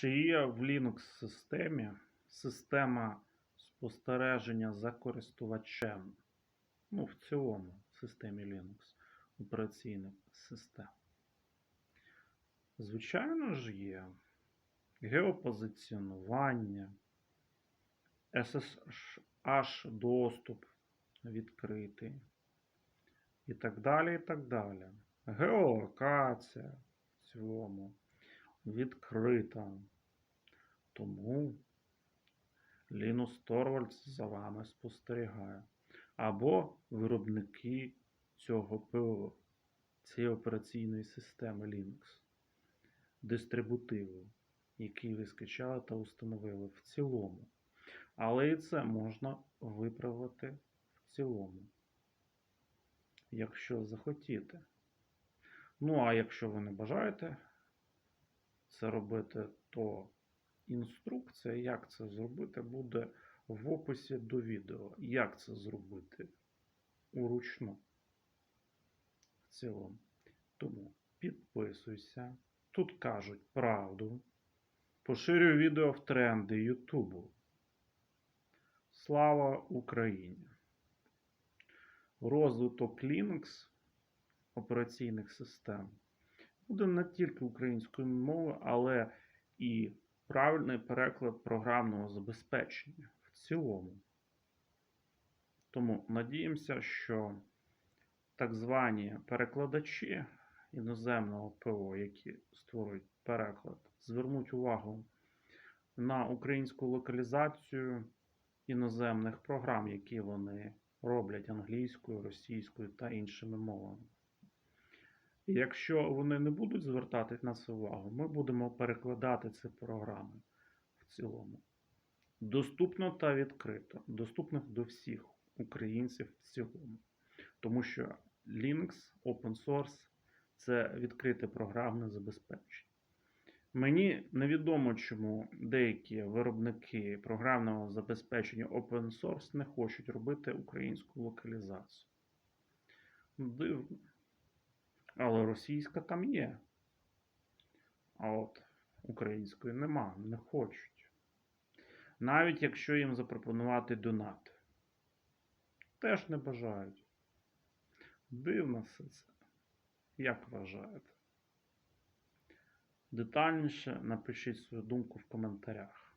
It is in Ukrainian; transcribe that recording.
Чи є в Linux-системі система спостереження за користувачем? Ну, в цілому, в системі Linux операційних систем. Звичайно ж є геопозиціонування, SSH доступ відкритий і так далі, і так далі. Геолокація в цілому відкрита. Тому Linus Torvalds за вами спостерігає. Або виробники цього ПО, цієї операційної системи Linux, дистрибутиву, який ви скачали та установили в цілому. Але і це можна виправити в цілому, якщо захотіти. Ну, а якщо ви не бажаєте це робити, то інструкція, як це зробити, буде в описі до відео. Як це зробити уручну в цілому. Тому підписуйся. Тут кажуть правду. Поширюй відео в тренди Ютубу. Слава Україні! Розвиток Linux операційних систем буде не тільки українською мовою, але і правильний переклад програмного забезпечення в цілому. Тому надіємося, що так звані перекладачі іноземного ПО, які створюють переклад, звернуть увагу на українську локалізацію іноземних програм, які вони роблять англійською, російською та іншими мовами. І якщо вони не будуть звертати на це увагу, ми будемо перекладати ці програми в цілому. Доступно та відкрито, доступних до всіх українців в цілому. Тому що Linux, Open Source це відкрите програмне забезпечення. Мені невідомо, чому деякі виробники програмного забезпечення Open Source не хочуть робити українську локалізацію. Дивно. Але російська там є. А от української нема, не хочуть. Навіть якщо їм запропонувати донати. Теж не бажають. Дивно все це. Як вважаєте? Детальніше напишіть свою думку в коментарях.